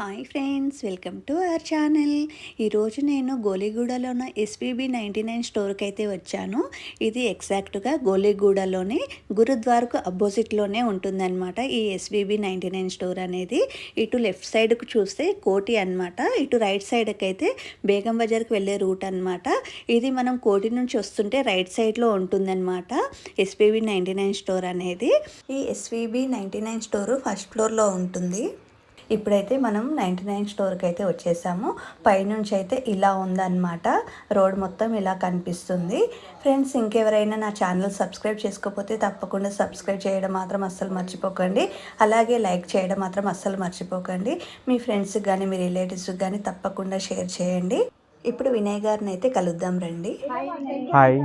Hi friends welcome to our channel. ఈరోజు నేను గోలిగూడలో ఉన్న ఎస్పీబీ నైంటీ నైన్ స్టోర్కి అయితే వచ్చాను. ఇది ఎగ్జాక్ట్గా గోలిగూడలోని గురుద్వార్కు అపోజిట్లోనే ఉంటుందన్నమాట ఈ ఎస్బీబీ నైంటీ నైన్ స్టోర్ అనేది. ఇటు లెఫ్ట్ సైడ్కు చూస్తే కోటి అన్నమాట. ఇటు రైట్ సైడ్కి అయితే బేగం బజార్కి వెళ్ళే రూట్ అన్నమాట. ఇది మనం కోటి నుంచి వస్తుంటే రైట్ సైడ్లో ఉంటుందన్నమాట ఎస్పీబీ నైంటీ నైన్ స్టోర్ అనేది. ఈ SVB ninety nine store first ఫ్లోర్లో ఉంటుంది. ఇప్పుడైతే మనం నైంటీ నైన్ స్టోర్కి అయితే వచ్చేసాము. పైనుంచి అయితే ఇలా ఉందన్నమాట. రోడ్ మొత్తం ఇలా కనిపిస్తుంది. ఫ్రెండ్స్ ఇంకెవరైనా నా ఛానల్ సబ్స్క్రైబ్ చేసుకోకపోతే తప్పకుండా సబ్స్క్రైబ్ చేయడం మాత్రం అస్సలు మర్చిపోకండి. అలాగే లైక్ చేయడం మాత్రం అస్సలు మర్చిపోకండి. మీ ఫ్రెండ్స్కి కానీ మీ రిలేటివ్స్కి కానీ తప్పకుండా షేర్ చేయండి. ఇప్పుడు వినయ్ గారిని అయితే కలుద్దాం రండి. హాయ్.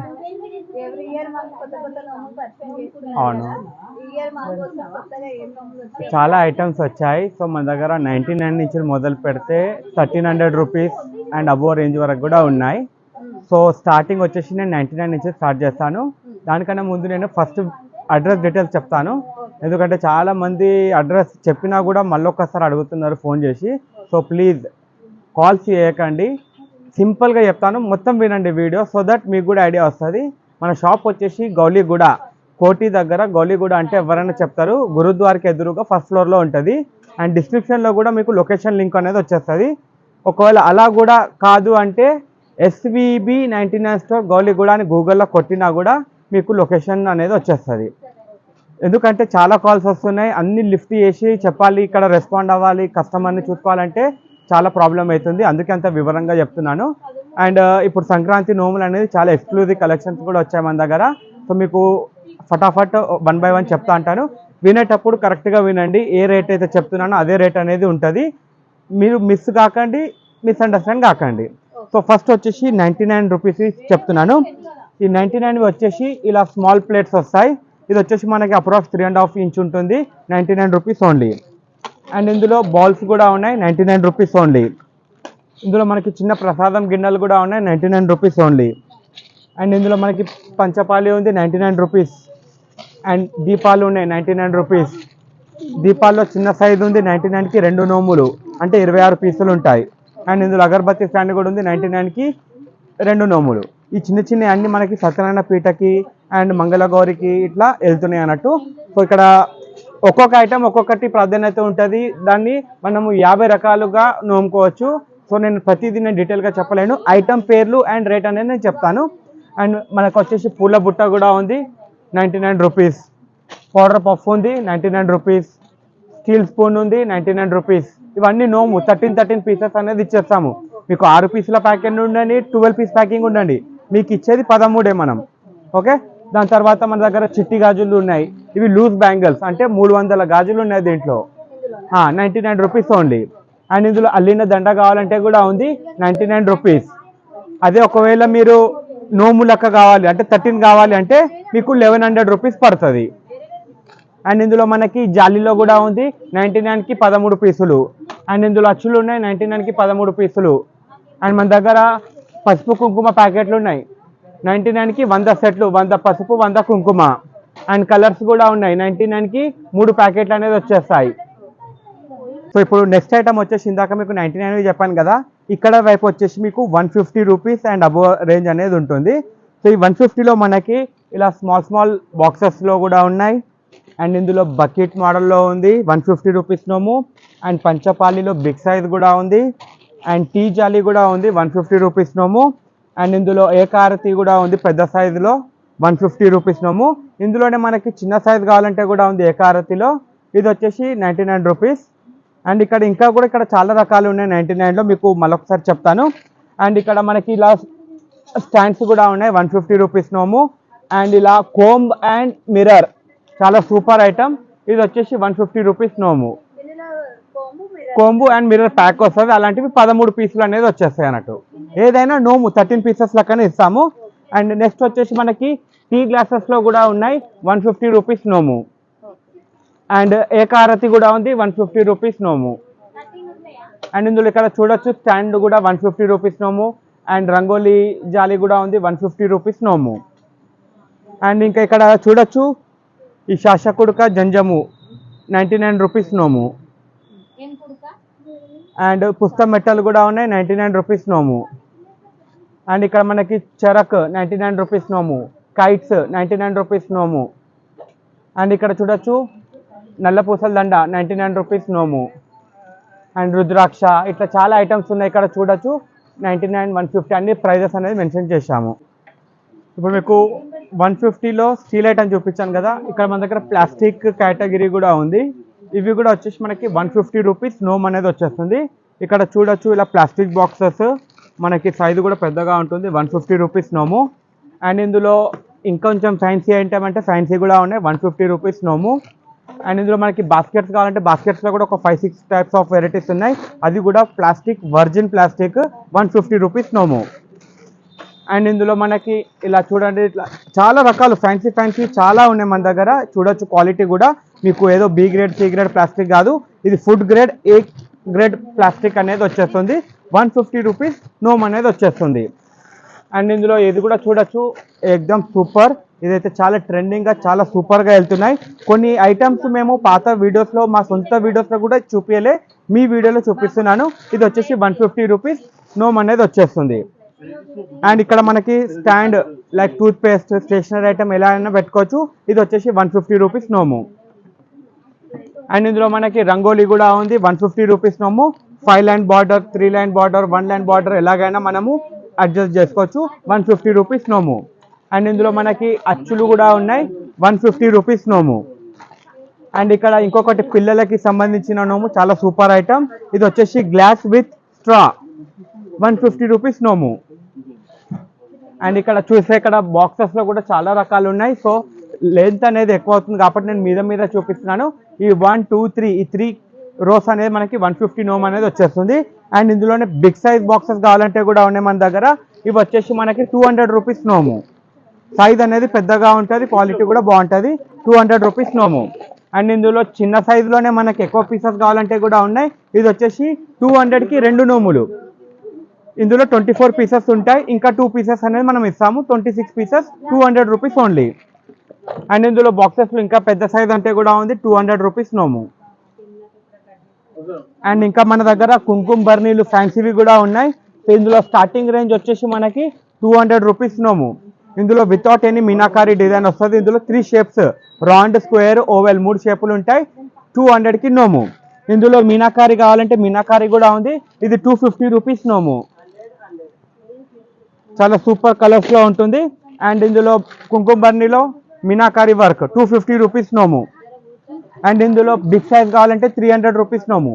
ఎవ్రీ ఇయర్ మాకు కొత్త కొత్త నోములు పరిచయం చేస్తున్నారు అవును. ఈ ఇయర్ మాకు కొత్త కొత్తగా ఏం నోములు వచ్చాయి? చాలా ఐటమ్స్ వచ్చాయి. సో మన దగ్గర నైంటీ నైన్ నుంచి మొదలు పెడితే thirteen hundred rupees and above range వరకు కూడా ఉన్నాయి. సో స్టార్టింగ్ వచ్చేసి నేను నైంటీ నైన్ నుంచి స్టార్ట్ చేస్తాను. దానికన్నా ముందు నేను ఫస్ట్ అడ్రస్ డీటెయిల్స్ చెప్తాను. ఎందుకంటే చాలా మంది అడ్రస్ చెప్పినా కూడా మళ్ళీ ఒక్కసారి అడుగుతున్నారు ఫోన్ చేసి. సో ప్లీజ్ కాల్స్ చేయకండి. సింపుల్గా చెప్తాను. మొత్తం వినండి వీడియో సో దట్ మీకు కూడా ఐడియా వస్తుంది. మన షాప్ వచ్చేసి గౌలీగూడ. కోటి దగ్గర గౌలీగూడ అంటే ఎవరైనా చెప్తారు గురుద్వార్కి ఎదురుగా ఫస్ట్ ఫ్లోర్లో ఉంటుంది. అండ్ డిస్క్రిప్షన్లో కూడా మీకు లొకేషన్ లింక్ అనేది వచ్చేస్తుంది. ఒకవేళ అలా కూడా కాదు అంటే SVB ninety nine store Gowliguda అని గూగుల్లో కొట్టినా కూడా మీకు లొకేషన్ అనేది వచ్చేస్తుంది. ఎందుకంటే చాలా కాల్స్ వస్తున్నాయి అన్ని లిఫ్ట్ చేసి చెప్పాలి ఇక్కడ రెస్పాండ్ అవ్వాలి కస్టమర్ని చూసుకోవాలంటే చాలా ప్రాబ్లం అవుతుంది. అందుకే అంత వివరంగా చెప్తున్నాను. అండ్ ఇప్పుడు సంక్రాంతి నోములు అనేది చాలా ఎక్స్క్లూజివ్ కలెక్షన్స్ కూడా వచ్చాయి మన దగ్గర. సో మీకు ఫటాఫట్ వన్ బై వన్ చెప్తా అంటాను. వినేటప్పుడు కరెక్ట్గా వినండి. ఏ రేట్ అయితే చెప్తున్నానో అదే రేట్ అనేది ఉంటుంది. మీరు మిస్ కాకండి మిస్అండర్స్టాండ్ కాకండి. సో ఫస్ట్ వచ్చేసి నైంటీ నైన్ రూపీస్ చెప్తున్నాను. ఈ నైంటీ నైన్ వచ్చేసి ఇలా స్మాల్ ప్లేట్స్ వస్తాయి. ఇది వచ్చేసి మనకి approx three and half inch ఉంటుంది. Ninety nine rupees only and ఇందులో బాల్స్ కూడా ఉన్నాయి. నైంటీ నైన్ రూపీస్ ఓన్లీ ఇందులో మనకి చిన్న ప్రసాదం గిన్నెలు కూడా ఉన్నాయి ninety nine rupees only and ఇందులో మనకి పంచపాలి ఉంది నైంటీ నైన్ రూపీస్ అండ్ దీపాలు ఉన్నాయి నైంటీ నైన్ రూపీస్ దీపాల్లో చిన్న సైజు ఉంది నైంటీ నైన్కి రెండు నోములు అంటే ఇరవై ఆరు పీసులు ఉంటాయి. అండ్ ఇందులో అగరబత్తి స్టాండ్ కూడా ఉంది నైంటీ నైన్కి రెండు నోములు. ఈ చిన్న చిన్న అన్ని మనకి సత్యనారాయణ పీఠకి అండ్ మంగళగౌరికి ఇట్లా వెళ్తున్నాయి అన్నట్టు. సో ఇక్కడ ఒక్కొక్క ఐటెం ఒక్కొక్కటి ప్రాధాన్యత ఉంటుంది. దాన్ని మనము యాభై రకాలుగా నోముకోవచ్చు. సో నేను ప్రతిదీ నేను డీటెయిల్గా చెప్పలేను. ఐటమ్ పేర్లు అండ్ రేట్ అనేది నేను చెప్తాను. అండ్ మనకు వచ్చేసి పూల బుట్ట కూడా ఉంది. Ninety nine rupees powder puff ఉంది ninety nine rupees steel spoon ఉంది నైంటీ నైన్ రూపీస్ ఇవన్నీ నోము థర్టీన్ థర్టీన్ పీసెస్ అనేది ఇచ్చేస్తాము. మీకు ఆరు పీసుల ప్యాకెట్ ఉండండి? ట్వెల్వ్ పీస్ ప్యాకింగ్ ఉండండి. మీకు ఇచ్చేది పదమూడే మనం. ఓకే? దాని తర్వాత మన దగ్గర చిట్టి గాజులు ఉన్నాయి. ఇవి లూజ్ బ్యాంగిల్స్ అంటే మూడు వందల గాజులు ఉన్నాయి దీంట్లో. Ninety nine rupees only and ఇందులో అల్లిన దండ కావాలంటే కూడా ఉంది నైంటీ నైన్ రూపీస్. అదే ఒకవేళ మీరు నోము లెక్క కావాలి అంటే థర్టీన్ కావాలి అంటే మీకు లెవెన్ హండ్రెడ్ రూపీస్ పడుతుంది. అండ్ ఇందులో మనకి జాలీలో కూడా ఉంది నైంటీ నైన్కి పదమూడు పీసులు. అండ్ ఇందులో అచ్చులు ఉన్నాయి నైంటీ నైన్కి పదమూడు పీసులు. అండ్ మన దగ్గర పసుపు కుంకుమ ప్యాకెట్లు ఉన్నాయి. నైంటీ నైన్కి వంద సెట్లు వంద పసుపు వంద కుంకుమ. అండ్ కలర్స్ కూడా ఉన్నాయి. నైంటీ నైన్కి మూడు ప్యాకెట్లు అనేది వచ్చేస్తాయి. సో ఇప్పుడు నెక్స్ట్ ఐటమ్ వచ్చేసి ఇందాక మీకు నైంటీ నైన్ చెప్పాను కదా ఇక్కడ వైపు వచ్చేసి మీకు one fifty rupees and above range అనేది ఉంటుంది. సో ఈ వన్ ఫిఫ్టీలో మనకి ఇలా స్మాల్ స్మాల్ బాక్సెస్లో కూడా ఉన్నాయి. అండ్ ఇందులో బకెట్ మోడల్లో ఉంది వన్ ఫిఫ్టీ రూపీస్ నోము. అండ్ పంచపాలిలో బిగ్ సైజ్ కూడా ఉంది. అండ్ టీ జాలీ కూడా ఉంది వన్ ఫిఫ్టీ రూపీస్ నోము. అండ్ ఇందులో ఏకారతి కూడా ఉంది పెద్ద సైజులో వన్ ఫిఫ్టీ రూపీస్ నోము. ఇందులోనే మనకి చిన్న సైజ్ కావాలంటే కూడా ఉంది ఏకారతిలో ఇది వచ్చేసి నైంటీ నైన్ రూపీస్ అండ్ ఇక్కడ ఇంకా కూడా ఇక్కడ చాలా రకాలు ఉన్నాయి. నైంటీ నైన్లో మీకు మళ్ళొకసారి చెప్తాను. అండ్ ఇక్కడ మనకి ఇలా స్టాండ్స్ కూడా ఉన్నాయి. వన్ ఫిఫ్టీ రూపీస్ నోము. అండ్ ఇలా కోంబ్ అండ్ మిర్రర్ చాలా సూపర్ ఐటమ్. ఇది వచ్చేసి వన్ ఫిఫ్టీ రూపీస్ నోము. కోంబు అండ్ మిర్రర్ ప్యాక్ వస్తుంది. అలాంటివి పదమూడు పీసులు అనేది వచ్చేస్తాయి అన్నట్టు. ఏదైనా నోము థర్టీన్ పీసెస్ లెక్కనే ఇస్తాము. అండ్ నెక్స్ట్ వచ్చేసి మనకి టీ గ్లాసెస్లో కూడా ఉన్నాయి. వన్ ఫిఫ్టీ రూపీస్ నోము. అండ్ ఏకారతి కూడా ఉంది వన్ ఫిఫ్టీ రూపీస్ నోము. అండ్ ఇందులో ఇక్కడ చూడొచ్చు స్టాండ్ కూడా వన్ ఫిఫ్టీ రూపీస్ నోము. అండ్ రంగోలీ జాలి కూడా ఉంది వన్ ఫిఫ్టీ రూపీస్ నోము. అండ్ ఇంకా ఇక్కడ చూడొచ్చు ఈ శాసకుడుక జంజము నైంటీ నైన్ రూపీస్ నోము. అండ్ పుస్తక మెట్టలు కూడా ఉన్నాయి నైంటీ నైన్ రూపీస్ నోము. అండ్ ఇక్కడ మనకి చెరక్ నైంటీ నైన్ రూపీస్ నోము. కైట్స్ నైంటీ నైన్ రూపీస్ నోము. అండ్ ఇక్కడ చూడొచ్చు నల్ల పూసల దండ నైంటీ నైన్ రూపీస్ నోము. అండ్ రుద్రాక్ష ఇట్లా చాలా ఐటమ్స్ ఉన్నాయి. ఇక్కడ చూడొచ్చు. నైంటీ నైన్ వన్ ఫిఫ్టీ అన్ని ప్రైజెస్ అనేది మెన్షన్ చేశాము. ఇప్పుడు మీకు వన్ ఫిఫ్టీలో స్టీల్ ఐటమ్ చూపించాను కదా. ఇక్కడ మన దగ్గర ప్లాస్టిక్ కేటగిరీ కూడా ఉంది. ఇవి కూడా వచ్చేసి మనకి వన్ ఫిఫ్టీ రూపీస్ నోమ్ అనేది వచ్చేస్తుంది. ఇక్కడ చూడొచ్చు ఇలా ప్లాస్టిక్ బాక్సెస్ మనకి సైజు కూడా పెద్దగా ఉంటుంది. వన్ ఫిఫ్టీ రూపీస్ నోము. అండ్ ఇందులో ఇంకొంచెం ఫ్యాన్సీ ఐటమ్ అంటే ఫ్యాన్సీ కూడా ఉన్నాయి. వన్ ఫిఫ్టీ రూపీస్ నోము. అండ్ ఇందులో మనకి బాస్కెట్స్ కావాలంటే బాస్కెట్స్లో కూడా ఒక five six types of varieties ఉన్నాయి. అది కూడా plastic virgin plastic one fifty rupees నోమో and ఇందులో మనకి ఇలా చూడండి ఇట్లా చాలా రకాలు ఫ్యాన్సీ ఫ్యాన్సీ చాలా ఉన్నాయి మన దగ్గర. చూడొచ్చు క్వాలిటీ కూడా. మీకు ఏదో B grade C grade plastic కాదు. ఇది food grade A grade plastic అనేది వచ్చేస్తుంది. వన్ ఫిఫ్టీ రూపీస్ నోమ్ అనేది వచ్చేస్తుంది. అండ్ ఇందులో ఇది కూడా చూడొచ్చు. ఎక్దమ్ సూపర్ ఇదైతే చాలా ట్రెండింగ్గా చాలా సూపర్గా వెళ్తున్నాయి. కొన్ని ఐటమ్స్ మేము పాత వీడియోస్లో మా సొంత వీడియోస్లో కూడా చూపించలే మీ వీడియోలో చూపిస్తున్నాను. ఇది వచ్చేసి వన్ ఫిఫ్టీ రూపీస్ నోమ్ అనేది వచ్చేస్తుంది. అండ్ ఇక్కడ మనకి stand like toothpaste stationery item ఎలా అయినా పెట్టుకోవచ్చు. ఇది వచ్చేసి వన్ ఫిఫ్టీ రూపీస్ నోము అండ్ ఇందులో మనకి రంగోలీ కూడా ఉంది. వన్ ఫిఫ్టీ రూపీస్ నోము five line border three line border one line border ఎలాగైనా మనము అడ్జస్ట్ చేసుకోవచ్చు. వన్ ఫిఫ్టీ రూపీస్ నోము అండ్ ఇందులో మనకి అచ్చులు కూడా ఉన్నాయి. వన్ ఫిఫ్టీ రూపీస్ నోము. అండ్ ఇక్కడ ఇంకొకటి పిల్లలకి సంబంధించిన నోము చాలా సూపర్ ఐటమ్. ఇది వచ్చేసి glass with straw. One fifty rupees నోము. అండ్ ఇక్కడ చూస్తే ఇక్కడ బాక్సెస్లో కూడా చాలా రకాలు ఉన్నాయి. సో లెంత్ అనేది ఎక్కువ అవుతుంది కాబట్టి నేను మీద మీద చూపిస్తున్నాను. ఈ వన్ టూ త్రీ ఈ త్రీ రోస్ అనేది మనకి వన్ ఫిఫ్టీ నోమ్ అనేది వచ్చేస్తుంది. అండ్ ఇందులోనే బిగ్ సైజ్ బాక్సెస్ కావాలంటే కూడా ఉన్నాయి మన దగ్గర. ఇవి వచ్చేసి మనకి టూ హండ్రెడ్ రూపీస్ నోము. సైజ్ అనేది పెద్దగా ఉంటుంది క్వాలిటీ కూడా బాగుంటుంది. టూ హండ్రెడ్ రూపీస్ నోము అండ్ ఇందులో చిన్న సైజులోనే మనకి ఎక్కువ పీసెస్ కావాలంటే కూడా ఉన్నాయి. ఇది వచ్చేసి టూ హండ్రెడ్కి రెండు నోములు ఇందులో ట్వంటీ ఫోర్ పీసెస్ ఉంటాయి. ఇంకా టూ పీసెస్ అనేది మనం ఇస్తాము. Twenty six pieces two hundred rupees only and ఇందులో బాక్సెస్లో ఇంకా పెద్ద సైజ్ అంటే కూడా ఉంది టూ హండ్రెడ్ రూపీస్ నోము అండ్ ఇంకా మన దగ్గర కుంకుమ బర్నీలు ఫ్యాన్సీవి కూడా ఉన్నాయి. ఇందులో స్టార్టింగ్ రేంజ్ వచ్చేసి మనకి టూ హండ్రెడ్ రూపీస్ నోము ఇందులో వితౌట్ ఎనీ మీనాకారి డిజైన్ వస్తుంది. ఇందులో three shapes round square oval మూడు షేపులు ఉంటాయి. టూ హండ్రెడ్కి నోము. ఇందులో మీనాకారి కావాలంటే మీనాకారి కూడా ఉంది. ఇది టూ ఫిఫ్టీ రూపీస్ నోము. చాలా సూపర్ కలర్స్లో ఉంటుంది. అండ్ ఇందులో కుంకుంబర్నిలో meenakari work two fifty rupees నోము. అండ్ ఇందులో బిగ్ సైజ్ కావాలంటే త్రీ హండ్రెడ్ రూపీస్ నోము.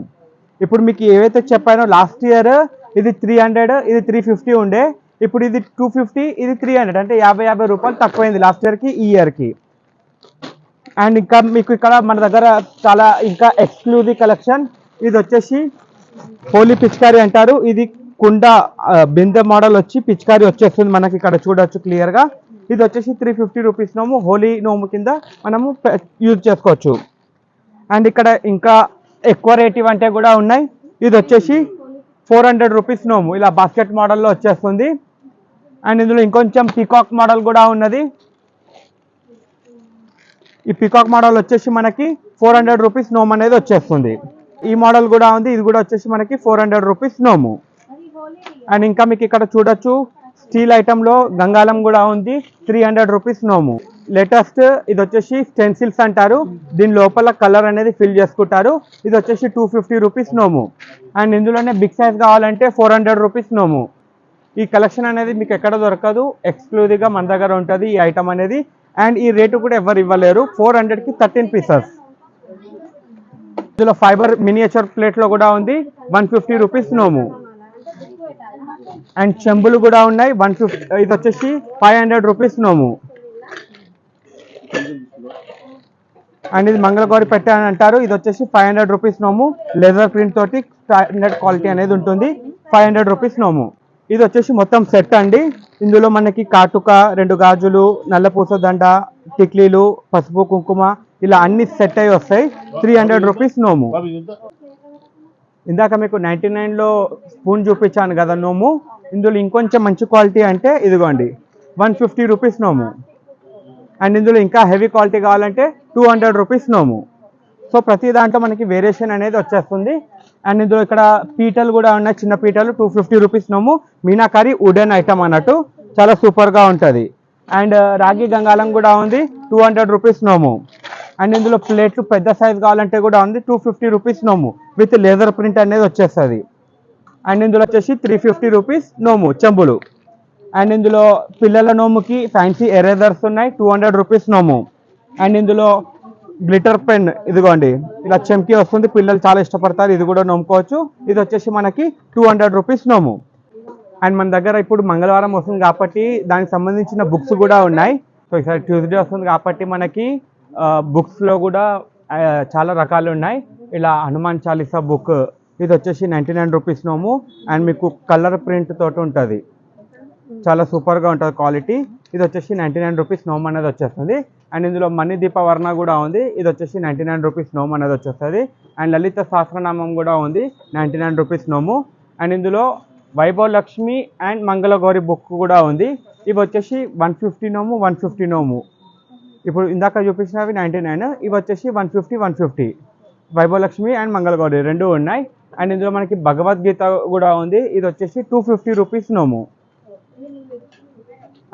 ఇప్పుడు మీకు ఏవైతే చెప్పానో లాస్ట్ ఇయర్ ఇది త్రీ హండ్రెడ్ ఇది త్రీ ఫిఫ్టీ ఉండే. ఇప్పుడు ఇది టూ ఫిఫ్టీ ఇది త్రీ హండ్రెడ్ అంటే యాభై యాభై రూపాయలు తక్కువైంది లాస్ట్ ఇయర్కి ఈ ఇయర్కి అండ్ ఇంకా మీకు ఇక్కడ మన దగ్గర చాలా ఇంకా ఎక్స్క్లూజివ్ కలెక్షన్ ఇది వచ్చేసి హోలీ పిచికారి అంటారు. ఇది కుండ బిందె మోడల్ వచ్చి పిచికారి వచ్చేస్తుంది మనకి ఇక్కడ చూడొచ్చు క్లియర్గా ఇది వచ్చేసి త్రీ ఫిఫ్టీ రూపీస్ నోము హోలీ నోము కింద మనము యూజ్ చేసుకోవచ్చు. అండ్ ఇక్కడ ఇంకా ఎక్కువ రేట్ ఇవంటే కూడా ఉన్నాయి. ఇది వచ్చేసి ఫోర్ హండ్రెడ్ రూపీస్ నోము. ఇలా బాస్కెట్ మోడల్లో వచ్చేస్తుంది. అండ్ ఇందులో ఇంకొంచెం పీకాక్ మోడల్ కూడా ఉన్నది. ఈ పికాక్ మోడల్ వచ్చేసి మనకి ఫోర్ హండ్రెడ్ రూపీస్ నోమ్ అనేది వచ్చేస్తుంది. ఈ మోడల్ కూడా ఉంది ఇది కూడా వచ్చేసి మనకి ఫోర్ హండ్రెడ్ రూపీస్ నోము అండ్ ఇంకా మీకు ఇక్కడ చూడొచ్చు స్టీల్ ఐటెంలో గంగాలం కూడా ఉంది త్రీ హండ్రెడ్ రూపీస్ నోము లేటెస్ట్ ఇది వచ్చేసి స్టెన్సిల్స్ అంటారు. దీని లోపల కలర్ అనేది ఫిల్ చేసుకుంటారు. ఇది వచ్చేసి టూ ఫిఫ్టీ రూపీస్ నోము అండ్ ఇందులోనే బిగ్ సైజ్ కావాలంటే ఫోర్ హండ్రెడ్ రూపీస్ నోము ఈ కలెక్షన్ అనేది మీకు ఎక్కడ దొరకదు. ఎక్స్క్లూజివ్గా మన దగ్గర ఉంటుంది ఈ ఐటమ్ అనేది. అండ్ ఈ రేటు కూడా ఎవరు ఇవ్వలేరు. ఫోర్ హండ్రెడ్కి థర్టీన్ పీసెస్ ఇందులో ఫైబర్ మినియేచర్ ప్లేట్లో కూడా ఉంది. వన్ ఫిఫ్టీ రూపీస్ నోము అండ్ చెంబులు కూడా ఉన్నాయి. వన్ ఫిఫ్టీ ఇది వచ్చేసి ఫైవ్ హండ్రెడ్ రూపీస్ నోము అండ్ ఇది మంగళగౌరి పెట్టే అని అంటారు. ఇది వచ్చేసి ఫైవ్ హండ్రెడ్ రూపీస్ నోము లెదర్ ప్రింట్ తోటి స్టాండర్డ్ క్వాలిటీ అనేది ఉంటుంది. ఫైవ్ హండ్రెడ్ రూపీస్ నోము ఇది వచ్చేసి మొత్తం సెట్ అండి. ఇందులో మనకి కాటుక రెండు గాజులు నల్లపూస దండ టిక్లీలు పసుపు కుంకుమ ఇలా అన్ని సెట్ అయి వస్తాయి. త్రీ హండ్రెడ్ రూపీస్ నోము. ఇందాక మీకు నైంటీ నైన్లో స్పూన్ చూపించాను కదా నోము. ఇందులో ఇంకొంచెం మంచి క్వాలిటీ అంటే ఇదిగోండి వన్ ఫిఫ్టీ రూపీస్ నోము. అండ్ ఇందులో ఇంకా హెవీ క్వాలిటీ కావాలంటే టూ హండ్రెడ్ రూపీస్ నోము. సో ప్రతి దాంట్లో మనకి వేరియేషన్ అనేది వచ్చేస్తుంది. అండ్ ఇందులో ఇక్కడ పీటలు కూడా ఉన్నాయి చిన్న పీటలు టూ ఫిఫ్టీ రూపీస్ నోము మీనాకారి వుడెన్ ఐటమ్ అన్నట్టు. చాలా సూపర్గా ఉంటుంది. అండ్ uh, రాగి గంగాలం కూడా ఉంది టూ హండ్రెడ్ రూపీస్ నోము. అండ్ ఇందులో ప్లేట్లు పెద్ద సైజ్ కావాలంటే కూడా ఉంది టూ ఫిఫ్టీ రూపీస్ నోము విత్ లేజర్ ప్రింట్ అనేది వచ్చేస్తుంది. అండ్ ఇందులో వచ్చేసి త్రీ ఫిఫ్టీ రూపీస్ నోము చెంబులు. అండ్ ఇందులో పిల్లల నోముకి ఫ్యాన్సీ ఎరేజర్స్ ఉన్నాయి టూ హండ్రెడ్ రూపీస్ నోము. అండ్ ఇందులో గ్లిటర్ పెన్ ఇదిగోండి. ఇలా చెంకి వస్తుంది. పిల్లలు చాలా ఇష్టపడతారు. ఇది కూడా నోముకోవచ్చు ఇది వచ్చేసి మనకి టూ హండ్రెడ్ రూపీస్ నోము. అండ్ మన దగ్గర ఇప్పుడు మంగళవారం వస్తుంది కాబట్టి దానికి సంబంధించిన బుక్స్ కూడా ఉన్నాయి. సో ఈసారి ట్యూస్డే వస్తుంది కాబట్టి మనకి బుక్స్లో కూడా చాలా రకాలు ఉన్నాయి. ఇలా హనుమాన్ చాలీసా బుక్ ఇది వచ్చేసి నైంటీ నైన్ రూపీస్ నోము. అండ్ మీకు కలర్ ప్రింట్ తోటి ఉంటుంది. చాలా సూపర్గా ఉంటుంది క్వాలిటీ. ఇది వచ్చేసి నైంటీ నైన్ రూపీస్ నోమ్ అనేది వచ్చేస్తుంది. అండ్ ఇందులో మణి దీపవర్ణ కూడా ఉంది. ఇది వచ్చేసి నైంటీ నైన్ రూపీస్ నోమ్ అనేది వచ్చేస్తుంది. అండ్ లలిత సహస్రనామం కూడా ఉంది. నైంటీ నైన్ రూపీస్ నోము. అండ్ ఇందులో వైభవ లక్ష్మి అండ్ మంగళగౌరి బుక్ కూడా ఉంది. ఇవి వచ్చేసి వన్ ఫిఫ్టీ నోము వన్ ఫిఫ్టీ నోము. ఇప్పుడు ఇందాక చూపించినవి నైంటీ నైన్ ఇవి వచ్చేసి one fifty one fifty Vaibhavalakshmi and Mangalagauri రెండు ఉన్నాయి. అండ్ ఇందులో మనకి భగవద్గీత కూడా ఉంది. ఇది వచ్చేసి టూ ఫిఫ్టీ రూపీస్ నోము.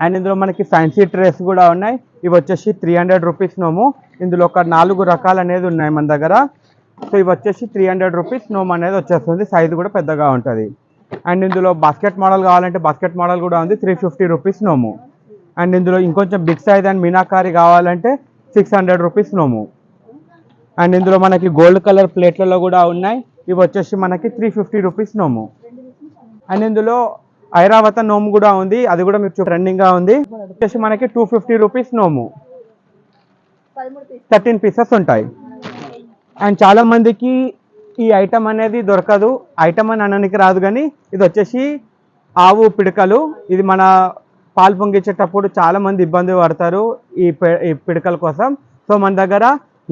అండ్ ఇందులో మనకి ఫ్యాన్సీ డ్రెస్ కూడా ఉన్నాయి. ఇవి వచ్చేసి త్రీ హండ్రెడ్ రూపీస్ నోము. ఇందులో ఒక నాలుగు రకాలు అనేది ఉన్నాయి మన దగ్గర. సో ఇవి వచ్చేసి త్రీ హండ్రెడ్ రూపీస్ నోమ్ అనేది వచ్చేస్తుంది. సైజు కూడా పెద్దగా ఉంటుంది. అండ్ ఇందులో బాస్కెట్ మోడల్ కావాలంటే బాస్కెట్ మోడల్ కూడా ఉంది. త్రీ ఫిఫ్టీ రూపీస్ నోము. అండ్ ఇందులో ఇంకొంచెం బిగ్ సైజ్ అండ్ మీనాకారి కావాలంటే సిక్స్ హండ్రెడ్ రూపీస్ నోము. అండ్ ఇందులో మనకి గోల్డ్ కలర్ ప్లేట్లలో కూడా ఉన్నాయి. ఇవి వచ్చేసి మనకి త్రీ ఫిఫ్టీ రూపీస్ నోము. అండ్ ఇందులో ఐరావత నోము కూడా ఉంది. అది కూడా మీకు ట్రెండింగ్గా ఉంది. వచ్చేసి మనకి టూ ఫిఫ్టీ రూపీస్ నోము. థర్టీన్ పీసెస్ ఉంటాయి. అండ్ చాలా మందికి ఈ ఐటమ్ అనేది దొరకదు. ఐటమ్ అని అనడానికి రాదు కానీ ఇది వచ్చేసి ఆవు పిడకలు. ఇది మన పాలు పొంగించేటప్పుడు చాలా మంది ఇబ్బంది పడతారు ఈ ఈ పిడకల కోసం. సో మన దగ్గర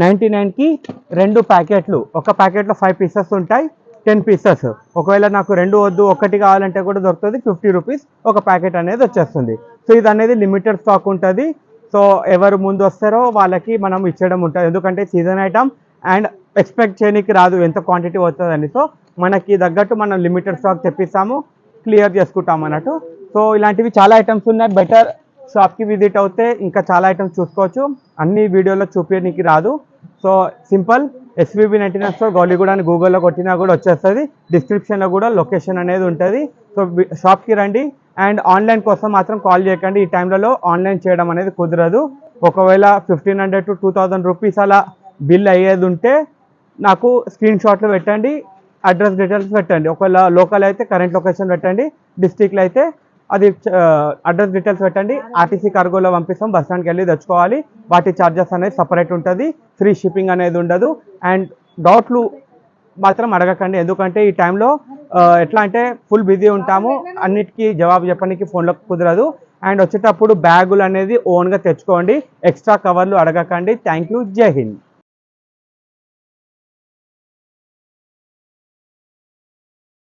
నైంటీ నైన్కి రెండు ప్యాకెట్లు. ఒక ప్యాకెట్లో ఫైవ్ పీసెస్ ఉంటాయి. Ten pieces. ఒకవేళ నాకు రెండు వద్దు ఒకటి కావాలంటే కూడా దొరుకుతుంది. ఫిఫ్టీ రూపీస్ ఒక ప్యాకెట్ అనేది వచ్చేస్తుంది. సో ఇది అనేది లిమిటెడ్ స్టాక్ ఉంటుంది. సో ఎవరు ముందు వస్తారో వాళ్ళకి మనం ఇచ్చేయడం ఉంటుంది. ఎందుకంటే సీజన్ ఐటమ్ అండ్ ఎక్స్పెక్ట్ చేయడానికి రాదు ఎంత క్వాంటిటీ వస్తుందని. సో మనకి తగ్గట్టు మనం లిమిటెడ్ స్టాక్ తెప్పిస్తాము క్లియర్ చేసుకుంటాం అన్నట్టు. సో ఇలాంటివి చాలా ఐటమ్స్ ఉన్నాయి. బెటర్ షాప్కి విజిట్ అవుతే ఇంకా చాలా ఐటమ్స్ చూసుకోవచ్చు. అన్ని వీడియోలో చూపించడానికి రాదు. So simple. SVB nineteen store Gowliguda అని గూగుల్లో కొట్టినా కూడా వచ్చేస్తుంది. డిస్క్రిప్షన్లో కూడా లొకేషన్ అనేది ఉంటుంది. సో షాప్కి రండి. అండ్ ఆన్లైన్ కోసం మాత్రం కాల్ చేయకండి. ఈ టైంలలో ఆన్లైన్ చేయడం అనేది కుదరదు. ఒకవేళ fifteen hundred to two thousand rupees అలా బిల్ అయ్యేది ఉంటే నాకు స్క్రీన్ షాట్లు పెట్టండి. అడ్రస్ డీటెయిల్స్ పెట్టండి. ఒకవేళ లోకల్ అయితే కరెంట్ లొకేషన్ పెట్టండి. డిస్టిక్లో అయితే అది అడ్రస్ డీటెయిల్స్ పెట్టండి. ఆర్టీసీ కార్గోలో పంపిస్తాం బస్ స్టాండ్కి వెళ్ళి తెచ్చుకోవాలి. వాటి ఛార్జెస్ అనేది సపరేట్ ఉంటుంది. ఫ్రీ షిప్పింగ్ అనేది ఉండదు. అండ్ డౌట్లు మాత్రం అడగకండి. ఎందుకంటే ఈ టైంలో ఎట్లా అంటే ఫుల్ బిజీ ఉంటాము. అన్నిటికీ జవాబు చెప్పడానికి ఫోన్లో కుదరదు. అండ్ వచ్చేటప్పుడు బ్యాగులు అనేది ఓన్గా తెచ్చుకోండి. ఎక్స్ట్రా కవర్లు అడగకండి. థ్యాంక్ యూ జై హింద్